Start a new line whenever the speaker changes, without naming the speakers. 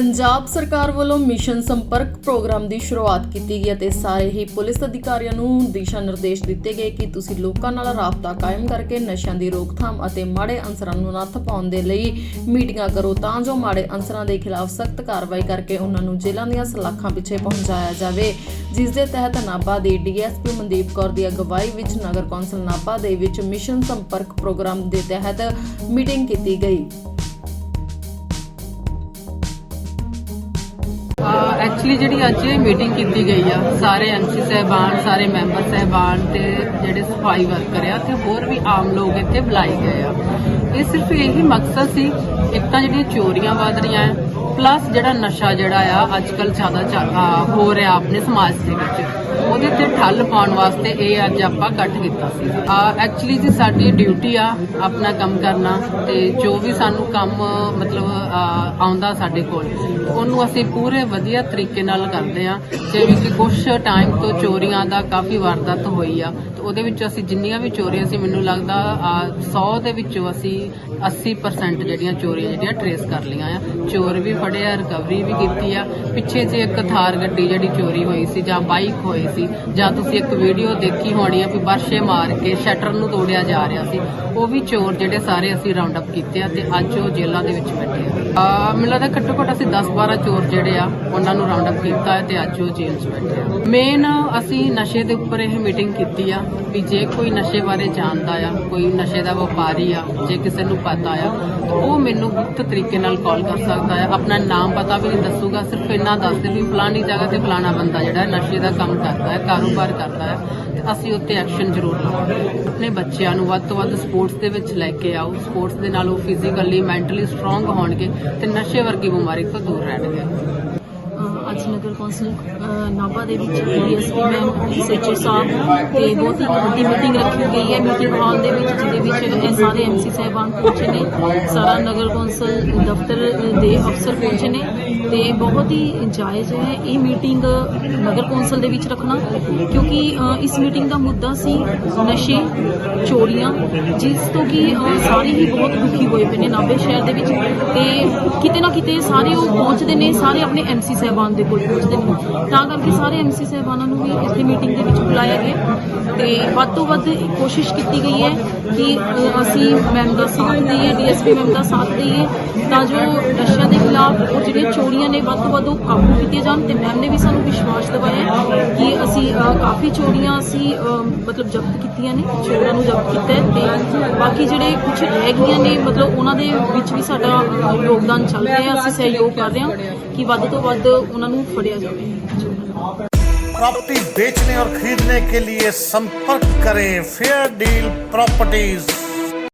ਪੰਜਾਬ ਸਰਕਾਰ ਵੱਲੋਂ ਮਿਸ਼ਨ ਸੰਪਰਕ ਪ੍ਰੋਗਰਾਮ ਦੀ ਸ਼ੁਰੂਆਤ ਕੀਤੀ ਗਈ ਅਤੇ ਸਾਰੇ ਹੀ ਪੁਲਿਸ ਅਧਿਕਾਰੀਆਂ ਨੂੰ ਦਿਸ਼ਾ ਨਿਰਦੇਸ਼ ਦਿੱਤੇ ਗਏ ਕਿ ਤੁਸੀਂ ਲੋਕਾਂ ਨਾਲ ਰਾਬਤਾ ਕਾਇਮ ਕਰਕੇ ਨਸ਼ਿਆਂ ਦੀ ਰੋਕਥਾਮ ਅਤੇ ਮਾੜੇ ਅਨਸਰਾਂ ਨੂੰ ਨੱਥ ਪਾਉਣ ਦੇ ਲਈ ਮੀਟਿੰਗਾਂ ਕਰੋ ਤਾਂ ਜੋ ਮਾੜੇ ਅਨਸਰਾਂ ਦੇ ਖਿਲਾਫ ਸਖਤ ਕਾਰਵਾਈ ਕਰਕੇ ਉਹਨਾਂ ਨੂੰ ਜੇਲ੍ਹਾਂ ਦੀਆਂ ਸਲਾਖਾਂ ਪਿੱਛੇ ਪਹੁੰਚਾਇਆ ਜਾਵੇ। ਜਿਸ ਦੇ ਤਹਿਤ ਨਾਭਾ ਦੀ ਡੀਐਸਪੀ ਮਨਦੀਪ ਕੌਰ ਦੀ ਅਗਵਾਈ ਵਿੱਚ ਨਗਰ ਕੌਂਸਲ ਨਾਭਾ ਦੇ ਵਿੱਚ ਮਿਸ਼ਨ ਸੰਪਰਕ ਪ੍ਰੋਗਰਾਮ ਦੇ ਤਹਿਤ ਮੀਟਿੰਗ ਕੀਤੀ ਗਈ।
ਐਕਚੁਅਲੀ ਜਿਹੜੀ ਅੱਜ ਮੀਟਿੰਗ ਕੀਤੀ ਗਈ ਆ, ਸਾਰੇ ਐਮਸੀ ਸਹਿਬਾਨ, ਸਾਰੇ ਮੈਂਬਰ ਸਹਿਬਾਨ ਤੇ ਜਿਹੜੇ ਸਫ਼ਾਈ ਵਰਕਰ ਆ ਤੇ ਹੋਰ ਵੀ ਆਮ ਲੋਕ ਇੱਥੇ ਬੁਲਾਏ ਗਏ ਆ। ਇਹ ਸਿਰਫ ਇਹੀ ਮਕਸਦ ਸੀ, ਇੱਕ ਤਾਂ ਜਿਹੜੀਆਂ ਚੋਰੀਆਂ ਵਧ ਰਹੀਆਂ ਪਲੱਸ ਜਿਹੜਾ ਨਸ਼ਾ ਜਿਹੜਾ ਆ ਅੱਜ ਕੱਲ ਜ਼ਿਆਦਾ ਹੋ ਰਿਹਾ ਆਪਣੇ ਸਮਾਜ ਦੇ ਵਿੱਚ। ਉਹਦੇ ਠੱਲ ਪਾਉਣ ਵਾਸਤੇ ਇਹ ਅੱਜ ਆਪਾਂ ਇਕੱਠ ਕੀਤਾ ਸੀ। ਐਕਚੁਅਲੀ ਜੀ ਸਾਡੀ ਡਿਊਟੀ ਆ ਆਪਣਾ ਕੰਮ ਕਰਨਾ ਤੇ ਜੋ ਵੀ ਸਾਨੂੰ ਕੰਮ ਮਤਲਬ ਆਉਂਦਾ ਸਾਡੇ ਕੋਲ ਉਹਨੂੰ ਅਸੀਂ ਪੂਰੇ ਵਧੀਆ ਤਰੀਕੇ ਨਾਲ ਕਰਦੇ ਆ ਜਿਵੇਂ ਕਿ ਕੁਝ ਟਾਈਮ ਤੋਂ ਚੋਰੀਆਂ ਦਾ ਕਾਫੀ ਵਾਰਦਾਤ ਹੋਈ ਆ ਤੇ ਉਹਦੇ ਵਿੱਚ ਅਸੀਂ ਜਿੰਨੀਆਂ ਵੀ ਚੋਰੀਆਂ ਸੀ ਮੈਨੂੰ ਲੱਗਦਾ ਆ, 100 ਦੇ ਵਿੱਚੋਂ ਅਸੀਂ 80% ਜਿਹੜੀਆਂ ਚੋਰੀਆਂ ਜਿਹੜੀਆਂ ਟਰੇਸ ਕਰ ਲਈਆਂ ਆ। ਚੋਰ ਵੀ ਫੜੇ ਆ ਰਿਕਵਰੀ ਵੀ ਕੀਤੀ ਆ। ਪਿੱਛੇ ਜੇ ਇੱਕ ਥਾਰ ਗੱਡੀ ਜਿਹੜੀ ਚੋਰੀ ਹੋਈ ਸੀ ਜਾਂ ਬਾਈਕ ਹੋਈ ਸੀ ਜਾਂ ਤੁਸੀਂ ਇੱਕ ਵੀਡੀਓ ਦੇਖੀ ਹੋਣੀ ਆ ਵੀ ਵਰਸ਼ੇ ਮਾਰ ਕੇ ਸ਼ਟਰ ਨੂੰ ਤੋੜਿਆ ਜਾ ਰਿਹਾ ਸੀ। ਉਹ ਵੀ ਚੋਰ ਜਿਹੜੇ ਸਾਰੇ ਅਸੀਂ ਰਾਉਂਡ ਅਪ ਕੀਤੇ ਆ ਤੇ ਅੱਜ ਉਹ ਜੇਲ੍ਹਾਂ ਦੇ ਵਿੱਚ ਬੈਠੇ ਆ। ਆ ਮੈਨੂੰ ਲੱਗਦਾ ਘੱਟੋ ਘੱਟ ਅਸੀਂ 10 12 ਚੋਰ ਜਿਹੜੇ ਆ, ਉਹਨਾਂ ਨੂੰ ਰਾਉਂਡ ਅਪ ਕੀਤਾ ਹੈ ਤੇ ਅੱਜ ਉਹ ਜੇਲ੍ਹ 'ਚ ਬੈਠੇ ਆ। ਮੇਨ ਅਸੀਂ ਨਸ਼ੇ ਦੇ ਉੱਪਰ ਇਹ ਮੀਟਿੰਗ ਕੀਤੀ ਆ ਵੀ ਜੇ ਕੋਈ ਨਸ਼ੇ ਬਾਰੇ ਜਾਣਦਾ ਆ, ਕੋਈ ਨਸ਼ੇ ਦਾ ਵਪਾਰੀ ਆ, ਜੇ ਕਿਸੇ ਨੂੰ ਪਤਾ ਆ ਉਹ ਮੈਨੂੰ ਗੁਪਤ ਤਰੀਕੇ ਨਾਲ ਕਾਲ ਕਰ ਸਕਦਾ ਆ। ਆਪਣਾ ਨਾਮ ਪਤਾ ਵੀ ਨਹੀਂ ਦੱਸੂਗਾ, ਸਿਰਫ ਇੰਨਾ ਦੱਸਦੇ ਵੀ ਫਲਾਣੀ ਜਗ੍ਹਾ ਤੇ ਫਲਾਣਾ ਬੰਦਾ ਜਿਹੜਾ ਨਸ਼ੇ ਦਾ ਕੰਮ ਕਰਦਾ ਹੈ, ਕਾਰੋਬਾਰ ਕਰਦਾ ਹੈ, ਤੇ ਅਸੀਂ ਉੱਤੇ ਐਕਸ਼ਨ ਜ਼ਰੂਰ ਲਵਾਂਗੇ। ਆਪਣੇ ਬੱਚਿਆਂ ਨੂੰ ਵੱਧ ਤੋਂ ਵੱਧ ਸਪੋਰਟਸ ਦੇ ਵਿੱਚ ਲੈ ਕੇ ਆਓ। ਸਪੋਰਟਸ ਦੇ ਨਾਲ ਉਹ ਫਿਜ਼ੀਕਲੀ ਮੈਂਟਲੀ ਸਟਰੋਂਗ ਹੋਣਗੇ। ਤੇ ਨਸ਼ੇ ਵਰਗੀ ਬਿਮਾਰੀ ਤੋਂ ਦੂਰ ਰਹਿਣਗੇ।
ਅੱਜ ਨਗਰ ਕੌਂਸਲ ਨਾਭਾ ਦੇ ਵਿੱਚ ਡੀਐਸਪੀ ਮੈਮ ਐਸਐਚਓ ਸਾਹਿਬ ਤੇ ਬਹੁਤ ਹੀ ਵੱਡੀ ਮੀਟਿੰਗ ਰੱਖੀ ਗਈ ਹੈ। ਮੀਟਿੰਗ ਹਾਲ ਦੇ ਵਿੱਚ, ਜਿਹਦੇ ਵਿੱਚ ਇਹ ਸਾਰੇ ਐਮਸੀ ਸਾਹਿਬਾਨ ਪਹੁੰਚੇ ਨੇ, ਸਾਰਾ ਨਗਰ ਕੌਂਸਲ ਦਫ਼ਤਰ ਦੇ ਅਫਸਰ ਪਹੁੰਚੇ ਨੇ ਤੇ ਬਹੁਤ ਹੀ ਜਾਇਜ਼ ਹੈ ਇਹ ਮੀਟਿੰਗ ਨਗਰ ਕੌਂਸਲ ਦੇ ਵਿੱਚ ਰੱਖਣਾ, ਕਿਉਂਕਿ ਇਸ ਮੀਟਿੰਗ ਦਾ ਮੁੱਦਾ ਸੀ ਨਸ਼ੇ, ਚੋਰੀਆਂ, ਜਿਸ ਤੋਂ ਕਿ ਸਾਰੇ ਹੀ ਬਹੁਤ ਦੁਖੀ ਹੋਏ ਪਏ ਨੇ ਨਾਭੇ ਸ਼ਹਿਰ ਦੇ ਵਿੱਚ ਤੇ ਕਿਤੇ ਨਾ ਕਿਤੇ ਸਾਰੇ ਉਹ ਪਹੁੰਚਦੇ ਨੇ, ਸਾਰੇ ਆਪਣੇ ਐਮਸੀ ਸਾਹਿਬਾਨ ਦੇ ਪਹੁੰਚਦੇ ਨੇ ਤਾਂ ਕਰਕੇ ਸਾਰੇ ਐਮਸੀ ਸਾਹਿਬਾਨਾਂ ਨੂੰ ਵੀ ਇੱਥੇ ਮੀਟਿੰਗ ਦੇ ਵਿੱਚ ਬੁਲਾਇਆ ਗਿਆ ਤੇ ਵੱਧ ਤੋਂ ਵੱਧ ਕੋਸ਼ਿਸ਼ ਕੀਤੀ ਗਈ ਹੈ ਕਿ ਅਸੀਂ ਮੈਮ ਦਾ ਸਾਥ ਦਈਏ ਡੀਐਸਪੀ ਮੈਮ ਦਾ ਸਾਥ ਦਈਏ, ਤਾਂ ਜੋ ਨਸ਼ਿਆਂ ਦੇ ਖਿਲਾਫ ਉਹ ਜਿਹੜੀਆਂ ਚੋਰੀਆਂ ਨੇ ਵੱਧ ਤੋਂ ਵੱਧ ਉਹ ਕਾਬੂ ਕੀਤੀਆਂ ਜਾਣ ਤੇ ਮੈਮ ਨੇ ਵੀ ਸਾਨੂੰ ਵਿਸ਼ਵਾਸ ਦਿਵਾਇਆ ਕਿ ਅਸੀਂ ਕਾਫੀ ਚੋਰੀਆਂ ਅਸੀਂ ਮਤਲਬ ਜ਼ਬਤ ਕੀਤੀਆਂ ਨੇ, ਚੋਰਾਂ ਨੂੰ ਜ਼ਬਤ ਕੀਤਾ ਤੇ ਬਾਕੀ ਜਿਹੜੇ ਕੁਝ ਰਹਿ ਗਈਆਂ ਨੇ, ਮਤਲਬ ਉਹਨਾਂ ਦੇ ਵਿੱਚ ਵੀ ਸਾਡਾ ਯੋਗਦਾਨ ਚੱਲ ਰਿਹਾ ਅਸੀਂ ਸਹਿਯੋਗ ਕਰ ਰਹੇ ਹਾਂ ਕਿ ਵੱਧ ਤੋਂ ਵੱਧ ਉਹਨਾਂ ਨੂੰ ਫੜਿਆ ਜਾਵੇ ਚੋਰਾਂ ਨੂੰ
प्रॉपर्टी बेचने और खरीदने के लिए संपर्क करें फेयर डील प्रॉपर्टीज